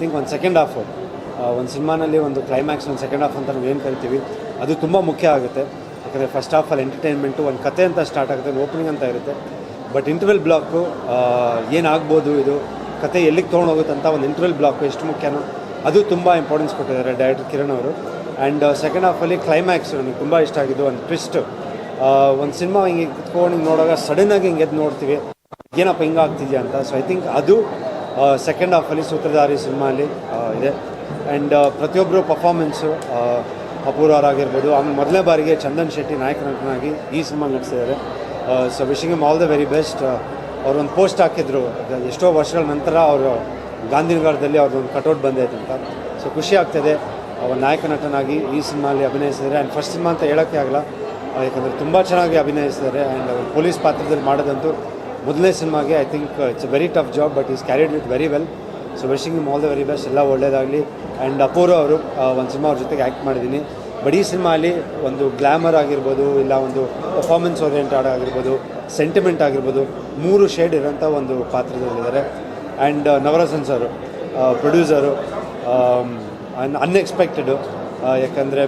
Think ಒಂದು second half ಒಂದು ಸಿನಿಮಾನಲ್ಲಿ ಒಂದು ಕ್ಲೈಮ್ಯಾಕ್ಸ್ ಒಂದು ಸೆಕೆಂಡ್ ಹಾಫ್ ಅಂತ ನಾವು ಏನು ಕರಿತೀವಿ, ಅದು ತುಂಬ ಮುಖ್ಯ ಆಗುತ್ತೆ. ಯಾಕಂದರೆ ಫಸ್ಟ್ ಹಾಫಲ್ಲಿ ಎಂಟರ್ಟೈನ್ಮೆಂಟು ಒಂದು ಕತೆ ಅಂತ ಸ್ಟಾರ್ಟ್ ಆಗುತ್ತೆ, ಒಂದು ಓಪನಿಂಗ್ ಅಂತ ಇರುತ್ತೆ. ಬಟ್ ಇಂಟರ್ವೆಲ್ ಬ್ಲಾಕು ಏನಾಗ್ಬೋದು ಇದು, ಕತೆ ಎಲ್ಲಿಗೆ ತೊಗೊಂಡೋಗುತ್ತೆ ಅಂತ ಒಂದು ಇಂಟರ್ವೆಲ್ ಬ್ಲಾಕು ಎಷ್ಟು ಮುಖ್ಯನೋ, ಅದು ತುಂಬ ಇಂಪಾರ್ಟೆನ್ಸ್ ಕೊಟ್ಟಿದ್ದಾರೆ ಡೈರೆಕ್ಟರ್ ಕಿರಣ್ ಅವರು. ಆ್ಯಂಡ್ ಸೆಕೆಂಡ್ ಹಾಫಲ್ಲಿ ಕ್ಲೈಮ್ಯಾಕ್ಸ್ ನನಗೆ ತುಂಬ ಇಷ್ಟ ಆಗಿದ್ದು, ಒಂದು ಟ್ವಿಸ್ಟ್ ಒಂದು ಸಿನಿಮಾ ಹಿಂಗೆ ಕುತ್ಕೊಂಡು ನೋಡುವಾಗ ಸಡನ್ನಾಗಿ ಹಿಂಗೆ ಎದ್ದು ನೋಡ್ತೀವಿ, ಏನಪ್ಪ ಹಿಂಗೆ ಆಗ್ತಿದೆಯಾ ಅಂತ. ಸೊ ಐ ಥಿಂಕ್ ಅದು ಸೆಕೆಂಡ್ ಹಾಫಲ್ಲಿ ಸೂತ್ರಧಾರಿ ಸಿನಿಮಾಲಿ ಇದೆ. ಆ್ಯಂಡ್ ಪ್ರತಿಯೊಬ್ಬರು ಪರ್ಫಾರ್ಮೆನ್ಸು ಅಪೂರ್ವರಾಗಿರ್ಬೋದು. ಆಮೇಲೆ ಮೊದಲನೇ ಬಾರಿಗೆ ಚಂದನ್ ಶೆಟ್ಟಿ ನಾಯಕ ನಟನಾಗಿ ಈ ಸಿನಿಮಾ ನಡೆಸಿದ್ದಾರೆ. So wishing them all the very best ಅವ್ರೊಂದು post ಹಾಕಿದ್ರು. ಎಷ್ಟೋ ವರ್ಷಗಳ ನಂತರ ಅವರು ಗಾಂಧಿನಗರದಲ್ಲಿ ಅವ್ರದ್ದೊಂದು ಕಟೌಟ್ ಬಂದೈತೆ ಅಂತ. ಸೊ ಖುಷಿ ಆಗ್ತದೆ ಅವ್ರ ನಾಯಕ ನಟನಾಗಿ ಈ ಸಿನಿಮಾಲಿ ಅಭಿನಯಿಸಿದ್ದಾರೆ. ಆ್ಯಂಡ್ ಫಸ್ಟ್ ಸಿನಿಮಾ ಅಂತ ಹೇಳೋಕ್ಕೆ ಆಗಲ್ಲ. ಯಾಕಂದರೆ ತುಂಬ ಚೆನ್ನಾಗಿ ಅಭಿನಯಿಸಿದ್ದಾರೆ. ಆ್ಯಂಡ್ ಅವ್ರು ಪೊಲೀಸ್ ಪಾತ್ರದಲ್ಲಿ ಮಾಡೋದಂತೂ ಮೊದಲನೇ ಸಿನಿಮಾಗೆ I think it's very tough job but is carried it very well so wishing them all the very best ಎಲ್ಲ ಒಳ್ಳೇದಾಗಲಿ. ಆ್ಯಂಡ್ ಅಪೂರ್ವ ಅವರು ಒಂದು ಸಿನಿಮಾ ಅವ್ರ ಜೊತೆಗೆ ಆ್ಯಕ್ಟ್ ಮಾಡಿದ್ದೀನಿ ಬಟ್ ಈ ಸಿನಿಮಾಲಿ ಒಂದು ಗ್ಲ್ಯಾಮರ್ ಆಗಿರ್ಬೋದು, ಇಲ್ಲ ಒಂದು ಪರ್ಫಾರ್ಮೆನ್ಸ್ ಓರಿಯೆಂಟೆಡ್ ಆಗಿರ್ಬೋದು ಸೆಂಟಿಮೆಂಟ್ ಆಗಿರ್ಬೋದು, ಮೂರು ಶೇಡ್ ಇರೋಂಥ ಒಂದು ಪಾತ್ರದಲ್ಲಿದ್ದಾರೆ. And Navarasan sir producer unexpected ಯಾಕಂದರೆ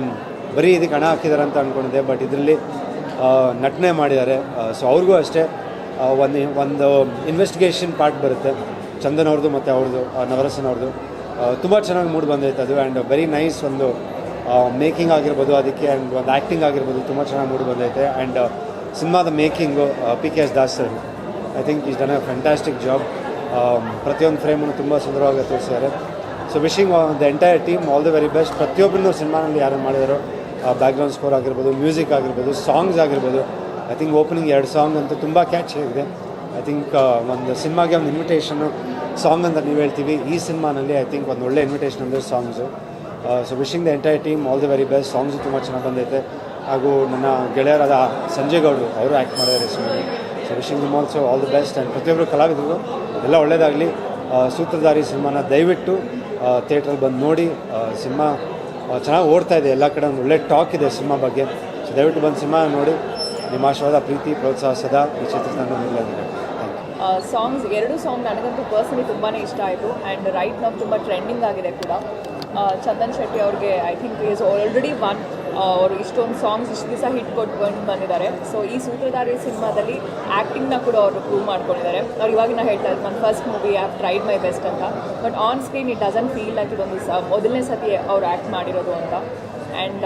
ಬರೀ ಇದಕ್ಕೆ ಹಣ ಹಾಕಿದ್ದಾರೆ ಅಂತ ಅಂದ್ಕೊಂಡಿದ್ದೆ ಬಟ್ ಇದರಲ್ಲಿ ನಟನೆ ಮಾಡಿದ್ದಾರೆ. ಸೊ ಅವ್ರಿಗೂ ಅಷ್ಟೇ. ಒಂದು ಒಂದು ಇನ್ವೆಸ್ಟಿಗೇಷನ್ ಪಾರ್ಟ್ ಬರುತ್ತೆ. ಚಂದನ್ ಅವ್ರದ್ದು ಮತ್ತು ಅವ್ರದ್ದು ನವರಸನ್ ಅವ್ರದ್ದು. ತುಂಬ ಚೆನ್ನಾಗಿ ಮೂಡ್ ಬಂದೈತೆ ಅದು ಆ್ಯಂಡ್ ವೆರಿ ನೈಸ್ ಒಂದು ಮೇಕಿಂಗ್ ಆಗಿರ್ಬೋದು ಅದಕ್ಕೆ ಆ್ಯಂಡ್ ಒಂದು ಆ್ಯಕ್ಟಿಂಗ್ ಆಗಿರ್ಬೋದು ತುಂಬ ಚೆನ್ನಾಗಿ ಮೂಡ್ ಬಂದೈತೆ. ಆ್ಯಂಡ್ ಸಿನಿಮಾದ making P K S Das sir. I think is done a fantastic job ಪ್ರತಿಯೊಂದು ಫ್ರೇಮನ್ನು ತುಂಬ ಸುಂದರವಾಗಿ ತೋರಿಸಿದ್ದಾರೆ so wishing the entire team all the very best ಪ್ರತಿಯೊಬ್ಬರೂ ಸಿನಿಮಾನಲ್ಲಿ ಯಾರು ಮಾಡಿದಾರೋ ಬ್ಯಾಕ್ಗ್ರೌಂಡ್ ಸ್ಕೋರ್ ಆಗಿರ್ಬೋದು ಮ್ಯೂಸಿಕ್ ಆಗಿರ್ಬೋದು ಸಾಂಗ್ಸ್ ಆಗಿರ್ಬೋದು ಐ ಥಿಂಕ್ ಓಪನಿಂಗ್ ಎರಡು ಸಾಂಗ್ ಅಂತೂ ತುಂಬ ಕ್ಯಾಚ್ ಆಗಿದೆ. ಐ ಥಿಂಕ್ ಒಂದು ಸಿನಿಮಾಗೆ ಒಂದು ಇನ್ವಿಟೇಷನ್ ಸಾಂಗ್ ಅಂತ ನೀವು ಹೇಳ್ತೀವಿ. ಈ ಸಿನಿಮಾನಲ್ಲಿ ಐ ಥಿಂಕ್ ಒಂದು ಒಳ್ಳೆ ಇನ್ವಿಟೇಷನ್ ಅಂದರೆ songs so wishing the entire team all the very best songs ತುಂಬ ಚೆನ್ನಾಗಿ ಬಂದೈತೆ. ಹಾಗೂ ನನ್ನ ಗೆಳೆಯರಾದ ಸಂಜಯ್ ಗೌಡರು, ಅವರು ಆ್ಯಕ್ಟ್ ಮಾಡಿದ್ದಾರೆ ಸಿನಿಮಾಲಿ so wishing them also all the best and ಪ್ರತಿಯೊಬ್ಬರು ಕಲಾವಿದರು, ಎಲ್ಲ ಒಳ್ಳೆಯದಾಗಲಿ ಸೂತ್ರಧಾರಿ ಸಿನಿಮಾನ ದಯವಿಟ್ಟು ಥಿಯೇಟ್ರಲ್ಲಿ ಬಂದು ನೋಡಿ ಸಿನಿಮಾ ಚೆನ್ನಾಗಿ ಓಡ್ತಾ ಇದೆ. ಎಲ್ಲ ಕಡೆ ಒಂದು ಒಳ್ಳೆ ಟಾಕ್ ಇದೆ ಸಿನಿಮಾ ಬಗ್ಗೆ. ಸೊ ದಯವಿಟ್ಟು ಬಂದು ಸಿನಿಮಾ ನೋಡಿ. ನಿಮ್ಮ ಆಶೀರ್ವಾದ ಪ್ರೀತಿ ಪ್ರೋತ್ಸಾಹ ಸದಾ ಈ ಚಿತ್ರತಂಡ ಸಾಂಗ್ಸ್ ಎರಡು ಸಾಂಗ್ ನನಗಂತೂ ಪರ್ಸನಲಿ ತುಂಬಾ ಇಷ್ಟ ಆಯಿತು. ಆ್ಯಂಡ್ ರೈಟ್ ನಾವು ತುಂಬ ಟ್ರೆಂಡಿಂಗ್ ಆಗಿದೆ ಕೂಡ. ಚಂದನ್ ಶೆಟ್ಟಿ ಅವ್ರಿಗೆ I think is already won ಅವರು ಇಷ್ಟೊಂದು ಸಾಂಗ್ಸ್ ಇಷ್ಟು ದಿವಸ ಹಿಟ್ ಕೊಟ್ಟು ಬಂದು ಬಂದಿದ್ದಾರೆ. ಸೊ ಈ ಸೂತ್ರಧಾರಿ ಸಿನಿಮಾದಲ್ಲಿ ಆ್ಯಕ್ಟಿಂಗ್ನ ಕೂಡ ಅವರು ಪ್ರೂವ್ ಮಾಡ್ಕೊಂಡಿದ್ದಾರೆ. ಅವ್ರು ಇವಾಗಿನ ಹೇಳ್ತಾ ಇದ್ದೆ ನನ್ನ first movie have tried my best ಅಂತ. But on screen it doesn't feel like ಇದೊಂದು ಮೊದಲನೇ ಸತಿ ಅವ್ರು ಆ್ಯಕ್ಟ್ ಮಾಡಿರೋದು ಅಂತ. ಆ್ಯಂಡ್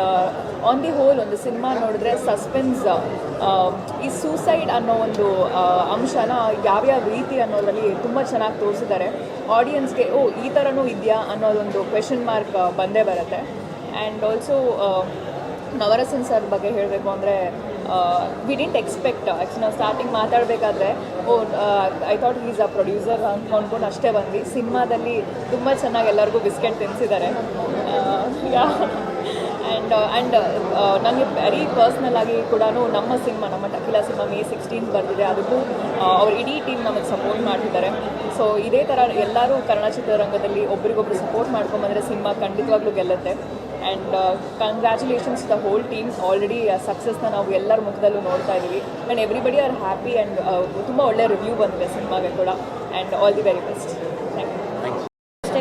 ಆನ್ ದಿ ಹೋಲ್ ಒಂದು ಸಿನಿಮಾ ನೋಡಿದ್ರೆ ಸಸ್ಪೆನ್ಸ್ ಈ ಸೂಸೈಡ್ ಅನ್ನೋ ಒಂದು ಆ, ಅಂಶನ ಯಾವ್ಯಾವ ರೀತಿ ಅನ್ನೋದರಲ್ಲಿ ತುಂಬ ಚೆನ್ನಾಗಿ ತೋರಿಸಿದ್ದಾರೆ. ಆಡಿಯನ್ಸ್ಗೆ ಓ ಈ ಥರನೂ ಇದೆಯಾ ಅನ್ನೋದೊಂದು ಕ್ವೆಶನ್ ಮಾರ್ಕ್ ಬಂದೇ ಬರುತ್ತೆ. ಆ್ಯಂಡ್ ಆಲ್ಸೋ ನವರಸನ್ ಸರ್ ಬಗ್ಗೆ ಹೇಳಬೇಕು ಅಂದರೆ ವಿ ಡಿಂಟ್ ಎಕ್ಸ್ಪೆಕ್ಟ್ ಆ್ಯಕ್ಚುಲಿ ನಾವು ಸ್ಟಾರ್ಟಿಂಗ್ ಮಾತಾಡಬೇಕಾದ್ರೆ ಓ I thought is a producer ಅಂದ್ಕೊಂಡ್ಕೊಂಡು ಅಷ್ಟೇ ಬಂದ್ವಿ. ಸಿನಿಮಾದಲ್ಲಿ ತುಂಬ ಚೆನ್ನಾಗಿ ಎಲ್ಲರಿಗೂ ಬಿಸ್ಕೆಟ್ ತಿನ್ನಿಸಿದ್ದಾರೆ ಆ್ಯಂಡ್ ಆ್ಯಂಡ್ ನನಗೆ ವೆರಿ ಪರ್ಸ್ನಲ್ ಆಗಿ ಕೂಡ ನಮ್ಮ ಸಿನಿಮಾ, ನಮ್ಮ ಟಕಿಲಾ ಸಿನಿಮಾ ಮೇ ಸಿಕ್ಸ್ಟೀನ್ ಬರ್ತಿದೆ ಅದಕ್ಕೂ ಅವ್ರ ಇಡೀ ಟೀಮ್ ನಮಗೆ ಸಪೋರ್ಟ್ ಮಾಡ್ತಿದ್ದಾರೆ. ಸೊ ಇದೇ ಥರ ಎಲ್ಲರೂ ಕನ್ನಡ ಚಿತ್ರರಂಗದಲ್ಲಿ ಒಬ್ರಿಗೊಬ್ರು ಸಪೋರ್ಟ್ ಮಾಡ್ಕೊಂಬಂದರೆ ಸಿನಿಮಾ ಖಂಡಿತವಾಗ್ಲೂ ಗೆಲ್ಲುತ್ತೆ. And congratulations the whole team already ಸಕ್ಸಸ್ನ ನಾವು ಎಲ್ಲರ ಮುಖದಲ್ಲೂ ನೋಡ್ತಾ ಇದ್ದೀವಿ. And everybody are happy and ತುಂಬ ಒಳ್ಳೆಯ ರಿವ್ಯೂ ಬಂದಿದೆ ಸಿನಿಮಾಗೆ ಕೂಡ. And all the very best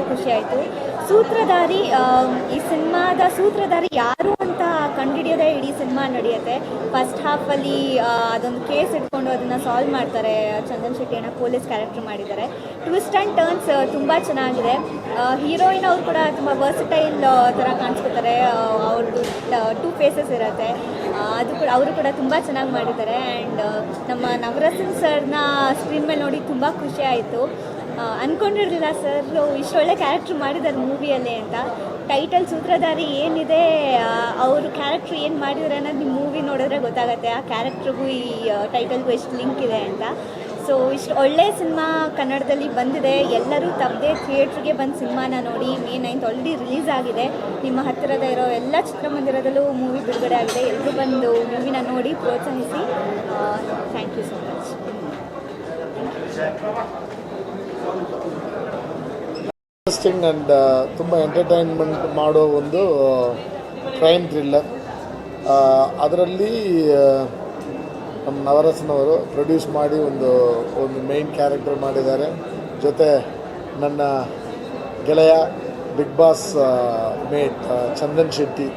ಖುಷಿ ಆಯಿತು ಸೂತ್ರಧಾರಿ ಈ ಸಿನಿಮಾದ ಸೂತ್ರಧಾರಿ ಯಾರು ಅಂತ ಕಂಡುಹಿಡಿಯೋದೇ ಇಡೀ ಸಿನಿಮಾ ನಡೆಯುತ್ತೆ. ಫಸ್ಟ್ ಹಾಫಲ್ಲಿ ಅದೊಂದು ಕೇಸ್ ಇಟ್ಕೊಂಡು ಅದನ್ನು ಸಾಲ್ವ್ ಮಾಡ್ತಾರೆ. ಚಂದನ್ ಶೆಟ್ಟಿ ಅಣ್ಣ ಪೊಲೀಸ್ ಕ್ಯಾರೆಕ್ಟರ್ ಮಾಡಿದ್ದಾರೆ. ಟ್ವಿಸ್ಟ್ ಆ್ಯಂಡ್ ಟರ್ನ್ಸ್ ತುಂಬ ಚೆನ್ನಾಗಿದೆ. ಹೀರೋಯಿನ್ ಅವ್ರು ಕೂಡ ತುಂಬ ವರ್ಸಟೈಲ್ ಥರ ಕಾಣಿಸ್ಕೊತಾರೆ. ಅವ್ರದ್ದು ಟೂ ಫೇಸಸ್ ಇರುತ್ತೆ. ಅದು ಕೂಡ, ಅವರು ಕೂಡ ತುಂಬ ಚೆನ್ನಾಗಿ ಮಾಡಿದ್ದಾರೆ. ಆ್ಯಂಡ್ ನಮ್ಮ ನವರಸನ್ ಸರ್ನ ಸ್ಕ್ರೀನ್ ಮೇಲೆ ನೋಡಿ ತುಂಬ ಖುಷಿ ಆಯಿತು ಅಂದ್ಕೊಂಡಿರಲಿಲ್ಲ ಸರ್. ಇಷ್ಟು ಒಳ್ಳೆ ಕ್ಯಾರೆಕ್ಟ್ರ್ ಮಾಡಿದ್ದಾರೆ ಮೂವಿಯಲ್ಲಿ ಅಂತ. ಟೈಟಲ್ ಸೂತ್ರಧಾರಿ ಏನಿದೆ ಅವರು ಕ್ಯಾರೆಕ್ಟ್ರ್ ಏನು ಮಾಡಿದ್ದಾರೆ ಅನ್ನೋದು ನಿಮ್ಮ ಮೂವಿ ನೋಡಿದ್ರೆ ಗೊತ್ತಾಗುತ್ತೆ. ಆ ಕ್ಯಾರೆಕ್ಟ್ರಿಗೂ ಈ ಟೈಟಲ್ಗೂ ಎಷ್ಟು ಲಿಂಕ್ ಇದೆ ಅಂತ. ಸೊ ಇಷ್ಟು ಒಳ್ಳೆ ಸಿನಿಮಾ ಕನ್ನಡದಲ್ಲಿ ಬಂದಿದೆ. ಎಲ್ಲರೂ ತಪ್ಪದೆ ಥಿಯೇಟ್ರಿಗೆ ಬಂದು ಸಿನಿಮಾನ ನೋಡಿ ಮೇ ನೈನ್ತ್ ಆಲ್ರೆಡಿ ರಿಲೀಸ್ ಆಗಿದೆ. ನಿಮ್ಮ ಹತ್ತಿರದ ಇರೋ ಎಲ್ಲ ಚಿತ್ರಮಂದಿರದಲ್ಲೂ ಮೂವಿ ಬಿಡುಗಡೆ ಆಗಿದೆ. ಎಲ್ಲರೂ ಬಂದು ಮೂವಿನ ನೋಡಿ ಪ್ರೋತ್ಸಾಹಿಸಿ. Thank you so much interesting and ತುಂಬ ಎಂಟರ್ಟೈನ್ಮೆಂಟ್ ಮಾಡೋ ಒಂದು ಕ್ರೈಮ್ ಥ್ರಿಲ್ಲರ್ ಅದರಲ್ಲಿ ನಮ್ಮ ನವರಸನವರು ಪ್ರೊಡ್ಯೂಸ್ ಮಾಡಿ ಒಂದು ಒಂದು ಮೇನ್ ಕ್ಯಾರೆಕ್ಟರ್ ಮಾಡಿದ್ದಾರೆ. ಜೊತೆ ನನ್ನ ಗೆಳೆಯ Bigg Boss mate Chandan Shetty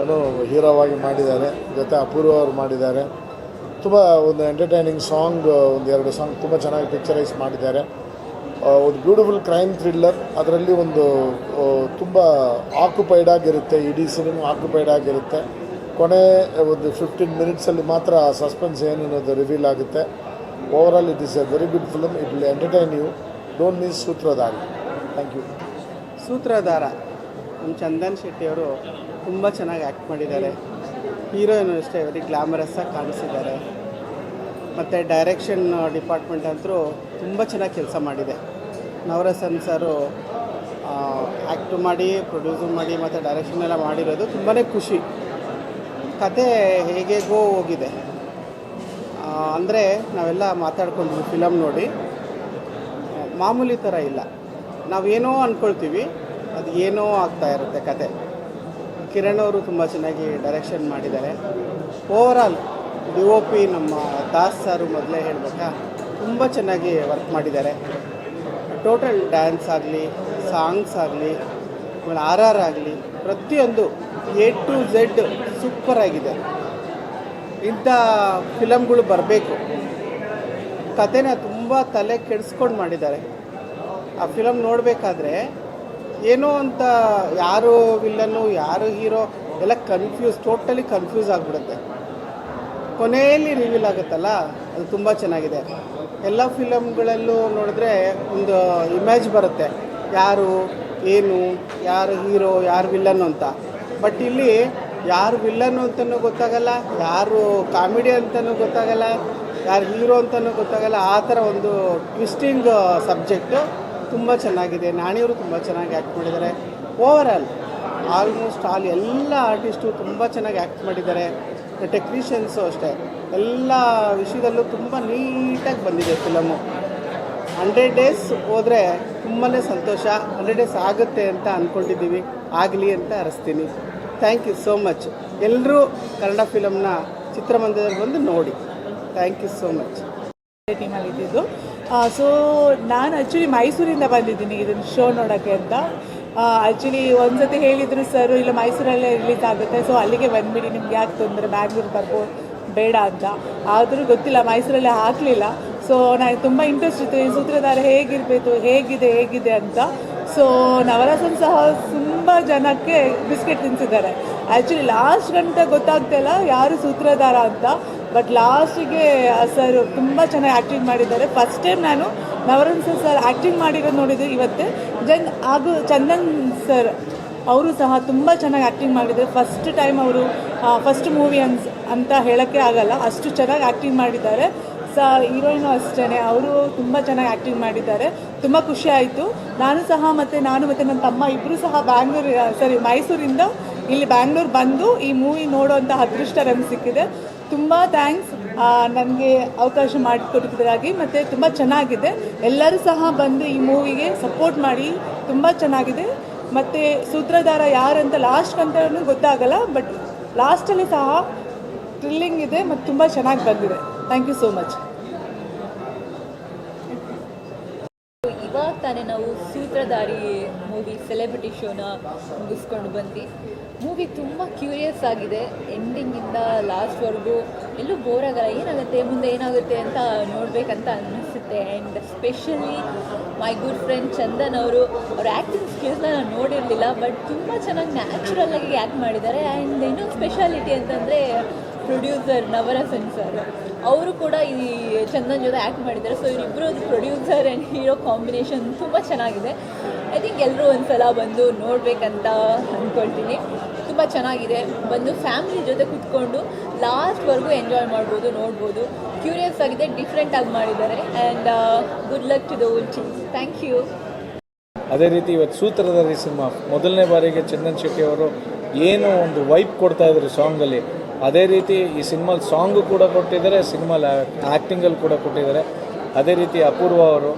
ಅನ್ನು ಹೀರೋವಾಗಿ ಮಾಡಿದ್ದಾರೆ. ಜೊತೆ ಅಪೂರ್ವ ಅವರು ಮಾಡಿದ್ದಾರೆ. ತುಂಬ ಒಂದು ಎಂಟರ್ಟೈನಿಂಗ್ ಸಾಂಗ್ ಒಂದು ಎರಡು ಸಾಂಗ್ ತುಂಬ ಚೆನ್ನಾಗಿ ಪಿಕ್ಚರೈಸ್ ಮಾಡಿದ್ದಾರೆ. ಒಂದು ಬ್ಯೂಟಿಫುಲ್ ಕ್ರೈಮ್ ಥ್ರಿಲ್ಲರ್. ಅದರಲ್ಲಿ ಒಂದು ತುಂಬ ಆಕ್ಯುಪೈಡ್ ಆಗಿರುತ್ತೆ. ಇಡೀ ಸಿನಿಮಾ ಆಕ್ಯುಪೈಡ್ ಆಗಿರುತ್ತೆ. ಕೊನೆ ಒಂದು ಫಿಫ್ಟೀನ್ ಮಿನಿಟ್ಸಲ್ಲಿ ಮಾತ್ರ ಸಸ್ಪೆನ್ಸ್ ಏನು ಅನ್ನೋದು ರಿವೀಲ್ ಆಗುತ್ತೆ. Over all it is a very good film it will entertain you don't miss Sutradhari thank you Sutradhara. ನಮ್ಮ ಚಂದನ್ ಶೆಟ್ಟಿಯವರು ತುಂಬ ಚೆನ್ನಾಗಿ ಆ್ಯಕ್ಟ್ ಮಾಡಿದ್ದಾರೆ. ಹೀರೋಯಿನ್ ಅಷ್ಟೇ ವೆರಿ ಗ್ಲಾಮರಸ್ ಆಗಿ ಕಾಣಿಸಿದ್ದಾರೆ. ಮತ್ತು ಡೈರೆಕ್ಷನ್ ಡಿಪಾರ್ಟ್ಮೆಂಟ್ ಅಂತೂ ತುಂಬ ಚೆನ್ನಾಗಿ ಕೆಲಸ ಮಾಡಿದೆ. ನವರಸನ್ ಸರು ಆ್ಯಕ್ಟು ಮಾಡಿ ಪ್ರೊಡ್ಯೂಸರ್ ಮಾಡಿ ಮತ್ತು ಡೈರೆಕ್ಷನ್ ಎಲ್ಲ ಮಾಡಿರೋದು ತುಂಬಾ ಖುಷಿ. ಕತೆ ಹೇಗೆಗೋ ಹೋಗಿದೆ. ಅಂದರೆ ನಾವೆಲ್ಲ ಮಾತಾಡ್ಕೊಂಡ್ವಿ ಫಿಲಮ್ ನೋಡಿ. ಮಾಮೂಲಿ ಥರ ಇಲ್ಲ. ನಾವೇನೋ ಅಂದ್ಕೊಳ್ತೀವಿ ಅದು ಏನೋ ಆಗ್ತಾ ಇರುತ್ತೆ ಕತೆ. ಕಿರಣ್ ಅವರು ತುಂಬ ಚೆನ್ನಾಗಿ ಡೈರೆಕ್ಷನ್ ಮಾಡಿದ್ದಾರೆ. ಓವರಾಲ್ ಡಿ ಒ ಪಿ ನಮ್ಮ ದಾಸ್ ಸಾರು ಮೊದಲೇ ಹೇಳಬೇಕಾ, ತುಂಬ ಚೆನ್ನಾಗಿ ವರ್ಕ್ ಮಾಡಿದ್ದಾರೆ. ಟೋಟಲ್ ಡ್ಯಾನ್ಸ್ ಆಗಲಿ, ಸಾಂಗ್ಸ್ ಆಗಲಿ, ಆಮೇಲೆ ಆರ್ ಆರ್ ಆಗಲಿ, ಪ್ರತಿಯೊಂದು ಎ ಟು ಝೆಡ್ ಸೂಪರ್ ಆಗಿದೆ. ಇಂಥ ಫಿಲಮ್ಗಳು ಬರಬೇಕು. ಕತೆನ ತುಂಬ ತಲೆ ಕೆಡಿಸ್ಕೊಂಡು ಮಾಡಿದ್ದಾರೆ. ಆ ಫಿಲಮ್ ನೋಡಬೇಕಾದ್ರೆ ಏನೋ ಅಂತ ಯಾರು ವಿಲ್ಲನ್ನು ಯಾರು ಹೀರೋ ಎಲ್ಲ ಕನ್ಫ್ಯೂಸ್ ಟೋಟಲಿ ಕನ್ಫ್ಯೂಸ್ ಆಗಿಬಿಡುತ್ತೆ. ಕೊನೆಯಲ್ಲಿ ರಿವೀಲ್ ಆಗುತ್ತಲ್ಲ, ಅದು ತುಂಬ ಚೆನ್ನಾಗಿದೆ. ಎಲ್ಲ ಫಿಲಮ್ಗಳಲ್ಲೂ ನೋಡಿದ್ರೆ ಒಂದು ಇಮೇಜ್ ಬರುತ್ತೆ. ಯಾರು, ಏನು, ಯಾರು ಹೀರೋ ಯಾರು ವಿಲ್ಲನ್ನು ಅಂತ. ಬಟ್ ಇಲ್ಲಿ ಯಾರು ವಿಲ್ಲನ್ನು ಅಂತಲೂ ಗೊತ್ತಾಗಲ್ಲ, ಯಾರು ಕಾಮಿಡಿ ಅಂತಲೂ ಗೊತ್ತಾಗಲ್ಲ, ಯಾರು ಹೀರೋ ಅಂತಲೂ ಗೊತ್ತಾಗಲ್ಲ. ಆ ಥರ ಒಂದು ಟ್ವಿಸ್ಟಿಂಗ್ ಸಬ್ಜೆಕ್ಟು ತುಂಬ ಚೆನ್ನಾಗಿದೆ. ನಾಣಿಯವರು ತುಂಬ ಚೆನ್ನಾಗಿ ಆ್ಯಕ್ಟ್ ಮಾಡಿದ್ದಾರೆ. ಓವರ್ ಆಲ್ ಆಲ್ಮೋಸ್ಟ್ ಆಲ್ ಎಲ್ಲ ಆರ್ಟಿಸ್ಟು ತುಂಬ ಚೆನ್ನಾಗಿ ಆ್ಯಕ್ಟ್ ಮಾಡಿದ್ದಾರೆ. ಟೆಕ್ನಿಷಿಯನ್ಸು ಅಷ್ಟೇ. ಎಲ್ಲ ವಿಷಯದಲ್ಲೂ ತುಂಬ ನೀಟಾಗಿ ಬಂದಿದೆ ಫಿಲಮು ಹಂಡ್ರೆಡ್ ಡೇಸ್ ಹೋದರೆ ತುಂಬಾ ಸಂತೋಷ, ಹಂಡ್ರೆಡ್ ಡೇಸ್ ಆಗುತ್ತೆ ಅಂತ ಅಂದ್ಕೊಂಡಿದ್ದೀವಿ ಆಗಲಿ ಅಂತ ಅರಿಸ್ತೀನಿ. ಥ್ಯಾಂಕ್ ಯು ಸೋ ಮಚ್ ಎಲ್ಲರೂ ಕನ್ನಡ ಫಿಲಮ್ನ ಚಿತ್ರಮಂದಿರದಲ್ಲಿ ಬಂದು ನೋಡಿ. ಥ್ಯಾಂಕ್ ಯು ಸೋ ಮಚ್ ಟೀಮಲ್ಲಿ ಇದ್ದಿದ್ದು. ಸೊ ನಾನು ಆ್ಯಕ್ಚುಲಿ ಮೈಸೂರಿಂದ ಬಂದಿದ್ದೀನಿ. ಇದನ್ನು ಶೋ ನೋಡೋಕ್ಕೆ ಅಂತ. ಆ್ಯಕ್ಚುಲಿ ಒಂದ್ಸತಿ ಹೇಳಿದ್ರು ಸರ್ ಇಲ್ಲ, ಮೈಸೂರಲ್ಲೇ ಆಗುತ್ತೆ ಸೊ ಅಲ್ಲಿಗೆ ಬಂದ್ಬಿಡಿ, ನಿಮ್ಗೆ ಯಾಕೆ ತೊಂದರೆ, ಬ್ಯಾಂಗ್ಳೂರು ಬರ್ಬೋದು ಬೇಡ ಅಂತ. ಆದರೂ ಗೊತ್ತಿಲ್ಲ, ಮೈಸೂರಲ್ಲೇ ಹಾಕಲಿಲ್ಲ ಸೊ ನನಗೆ ತುಂಬ ಇಂಟ್ರೆಸ್ಟ್ ಇತ್ತು ಈ ಸೂತ್ರಧಾರ ಹೇಗಿರಬೇಕು, ಹೇಗಿದೆ ಹೇಗಿದೆ ಅಂತ. ಸೊ ನವರಸನ್ ಸಹ ತುಂಬ ಜನಕ್ಕೆ ಬಿಸ್ಕೆಟ್ ತಿನ್ಸಿದ್ದಾರೆ. ಆ್ಯಕ್ಚುಲಿ ಲಾಸ್ಟ್ ಗಂಟೆ ಗೊತ್ತಾಗ್ತಾ ಇಲ್ಲ, ಯಾರು ಸೂತ್ರಧಾರ ಅಂತ. ಬಟ್ ಲಾಸ್ಟಿಗೆ ಸರ್ ತುಂಬ ಚೆನ್ನಾಗಿ ಆ್ಯಕ್ಟಿಂಗ್ ಮಾಡಿದ್ದಾರೆ. ಫಸ್ಟ್ ಟೈಮ್ ನಾನು ನವರನ್ ಸರ್ ಆ್ಯಕ್ಟಿಂಗ್ ಮಾಡಿರೋದು ನೋಡಿದ್ದೆ ಇವತ್ತೇ ಜನ್ ಹಾಗೂ ಚಂದನ್ ಸರ್ ಅವರು ಸಹ ತುಂಬ ಚೆನ್ನಾಗಿ ಆ್ಯಕ್ಟಿಂಗ್ ಮಾಡಿದ್ದಾರೆ. ಫಸ್ಟ್ ಟೈಮ್ ಅವರು ಫಸ್ಟ್ ಮೂವಿ ಅನ್ಸ್ ಅಂತ ಹೇಳೋಕ್ಕೆ ಆಗಲ್ಲ. ಅಷ್ಟು ಚೆನ್ನಾಗಿ ಆ್ಯಕ್ಟಿಂಗ್ ಮಾಡಿದ್ದಾರೆ. ಸ, ಹೀರೋಯಿನು ಅಷ್ಟೇ ಅವರು ತುಂಬ ಚೆನ್ನಾಗಿ ಆ್ಯಕ್ಟಿಂಗ್ ಮಾಡಿದ್ದಾರೆ. ತುಂಬ ಖುಷಿ ಆಯಿತು. ನಾನು ಸಹ ಮತ್ತು, ನಾನು ಮತ್ತು ನನ್ನ ತಮ್ಮ ಇಬ್ಬರು ಸಹ ಬ್ಯಾಂಗ್ಳೂರು ಸಾರಿ ಮೈಸೂರಿಂದ ಇಲ್ಲಿ ಬ್ಯಾಂಗ್ಳೂರು ಬಂದು ಈ ಮೂವಿ ನೋಡೋವಂಥ ಅದೃಷ್ಟ ನಮ್ಗೆ ಸಿಕ್ಕಿದೆ. ತುಂಬ ಥ್ಯಾಂಕ್ಸ್ ನನಗೆ ಅವಕಾಶ ಮಾಡಿಕೊಟ್ಟಿದ್ದರಾಗಿ ಮತ್ತು ತುಂಬ ಚೆನ್ನಾಗಿದೆ. ಎಲ್ಲರೂ ಸಹ ಬಂದು ಈ ಮೂವಿಗೆ ಸಪೋರ್ಟ್ ಮಾಡಿ ತುಂಬ ಚೆನ್ನಾಗಿದೆ. ಮತ್ತು ಸೂತ್ರಧಾರ ಯಾರಂತ ಲಾಸ್ಟ್ ಅಂತಲೂ ಗೊತ್ತಾಗಲ್ಲ ಬಟ್ ಲಾಸ್ಟಲ್ಲಿ ಸಹ ಥ್ರಿಲ್ಲಿಂಗ್ ಇದೆ ಮತ್ತು ತುಂಬ ಚೆನ್ನಾಗಿ ಬಂದಿದೆ. Thank you so much Sutradhari movie celebrity ಶೋನ ಮುಗಿಸ್ಕೊಂಡು ಬಂದು ಮೂವಿ ತುಂಬ ಕ್ಯೂರಿಯಸ್ ಆಗಿದೆ. ಎಂಡಿಂಗಿಂದ ಲಾಸ್ಟ್ವರೆಗೂ ಎಲ್ಲೂ ಬೋರ್ ಆಗಲ್ಲ. ಏನಾಗುತ್ತೆ? ಮುಂದೆ ಏನಾಗುತ್ತೆ ಅಂತ ನೋಡಬೇಕಂತ ಅನ್ನಿಸುತ್ತೆ and specially my good friend Chandan ಅವರು, ಅವ್ರ ಆ್ಯಕ್ಟಿಂಗ್ ಸ್ಕಿಲ್ಸ್ನ ನಾನು ನೋಡಿರಲಿಲ್ಲ ಬಟ್ ತುಂಬ ಚೆನ್ನಾಗಿ ನ್ಯಾಚುರಲ್ಲಾಗಿ ಆ್ಯಕ್ಟ್ ಮಾಡಿದ್ದಾರೆ. ಆ್ಯಂಡ್ ಇನ್ನೊಂದು ಸ್ಪೆಷಾಲಿಟಿ ಅಂತಂದರೆ ಪ್ರೊಡ್ಯೂಸರ್ ನವರಸನ್ ಸರ್, ಅವರು ಕೂಡ ಈ ಚಂದನ್ ಜೊತೆ ಆ್ಯಕ್ಟ್ ಮಾಡಿದ್ದಾರೆ. ಸೊ ಇವರಿಬ್ಬರು ಪ್ರೊಡ್ಯೂಸರ್ ಆ್ಯಂಡ್ ಹೀರೋ ಕಾಂಬಿನೇಷನ್ ತುಂಬ ಚೆನ್ನಾಗಿದೆ. ಐ ಥಿಂಕ್ ಎಲ್ಲರೂ ಒಂದ್ಸಲ ಬಂದು ನೋಡಬೇಕಂತ ಅಂದ್ಕೊಳ್ತೀನಿ ತುಂಬ ಚೆನ್ನಾಗಿದೆ. ಬಂದು ಫ್ಯಾಮಿಲಿ ಜೊತೆ ಕೂತ್ಕೊಂಡು ಲಾಸ್ಟ್ವರೆಗೂ ಎಂಜಾಯ್ ಮಾಡ್ಬೋದು, ನೋಡ್ಬೋದು. ಕ್ಯೂರಿಯಸ್ ಆಗಿದೆ ಡಿಫ್ರೆಂಟಾಗಿ ಮಾಡಿದ್ದಾರೆ. And good luck to the whole thank you ಅದೇ ರೀತಿ ಇವತ್ತು ಸೂತ್ರಧಾರಿ ಸಿನಿಮಾ, ಮೊದಲನೇ ಬಾರಿಗೆ ಚಂದನ್ ಶೆಟ್ಟಿ ಅವರು ಏನು ಒಂದು ವೈಪ್ ಕೊಡ್ತಾ ಇದ್ರು ಸಾಂಗಲ್ಲಿ ಅದೇ ರೀತಿ ಈ ಸಿನಿಮಾಲ್ ಸಾಂಗು ಕೂಡ ಕೊಟ್ಟಿದ್ದಾರೆ, ಸಿನಿಮಾಲ್ ಆ್ಯಕ್ಟಿಂಗಲ್ಲಿ ಕೂಡ ಕೊಟ್ಟಿದ್ದಾರೆ. ಅದೇ ರೀತಿ ಅಪೂರ್ವ ಅವರು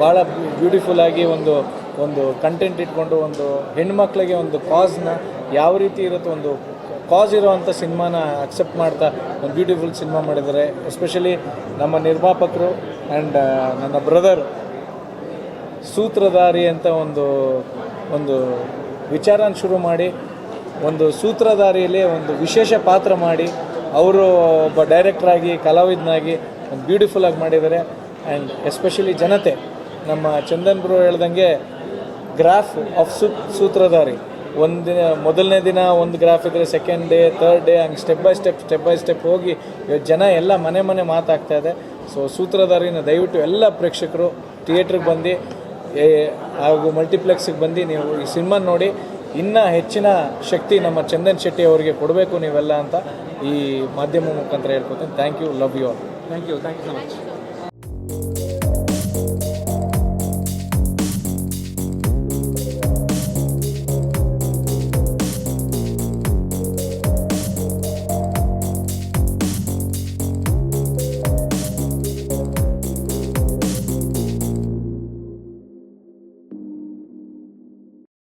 ಭಾಳ ಬ್ಯೂಟಿಫುಲ್ ಆಗಿ ಒಂದು ಒಂದು ಕಂಟೆಂಟ್ ಇಟ್ಕೊಂಡು ಒಂದು ಹೆಣ್ಮಕ್ಳಿಗೆ ಒಂದು ಕಾಸ್ನ ಯಾವ ರೀತಿ ಇರುತ್ತೆ, ಒಂದು ಕಾಸ್ ಇರೋವಂಥ ಸಿನಿಮಾನ ಅಕ್ಸೆಪ್ಟ್ ಮಾಡ್ತಾ ಒಂದು ಬ್ಯೂಟಿಫುಲ್ ಸಿನಿಮಾ ಮಾಡಿದ್ದಾರೆ. ಎಸ್ಪೆಷಲಿ ನಮ್ಮ ನಿರ್ಮಾಪಕರು ಆ್ಯಂಡ್ ನನ್ನ ಬ್ರದರ್ ಸೂತ್ರಧಾರಿ ಅಂತ ಒಂದು ಒಂದು ವಿಚಾರನ ಶುರು ಮಾಡಿ ಒಂದು ಸೂತ್ರಧಾರಿಯಲ್ಲಿ ಒಂದು ವಿಶೇಷ ಪಾತ್ರ ಮಾಡಿ ಅವರು ಒಬ್ಬ ಡೈರೆಕ್ಟ್ರಾಗಿ ಕಲಾವಿದನಾಗಿ ಒಂದು ಬ್ಯೂಟಿಫುಲ್ಲಾಗಿ ಮಾಡಿದ್ದಾರೆ. ಆ್ಯಂಡ್ ಎಸ್ಪೆಷಲಿ ಜನತೆ, ನಮ್ಮ ಚಂದನ್ ಬ್ರೋ ಹೇಳ್ದಂಗೆ ಗ್ರಾಫ್ ಆಫ್ ಸೂ ಸೂತ್ರಧಾರಿ. ಒಂದು ಮೊದಲನೇ ದಿನ ಒಂದು ಗ್ರಾಫ್ ಇದ್ದರೆ ಸೆಕೆಂಡ್ ಡೇ ತರ್ಡ್ ಡೇ ಹಂಗೆ step by step step by step ಹೋಗಿ ಜನ ಎಲ್ಲ ಮನೆ ಮನೆ ಮಾತಾಗ್ತಾ ಇದೆ. ಸೊ ಸೂತ್ರಧಾರಿನ ದಯವಿಟ್ಟು ಎಲ್ಲ ಪ್ರೇಕ್ಷಕರು ಥಿಯೇಟ್ರಿಗೆ ಬಂದು ಹಾಗೂ ಮಲ್ಟಿಪ್ಲೆಕ್ಸಿಗೆ ಬಂದು ನೀವು ಈ ಸಿನಿಮಾ ನೋಡಿ ಇನ್ನೂ ಹೆಚ್ಚಿನ ಶಕ್ತಿ ನಮ್ಮ ಚಂದನ್ ಶೆಟ್ಟಿ ಅವರಿಗೆ ಕೊಡಬೇಕು ನೀವೆಲ್ಲ ಅಂತ ಈ ಮಾಧ್ಯಮ ಮುಖಾಂತರ ಹೇಳ್ಕೊತೀನಿ thank you love you all thank you thank you so much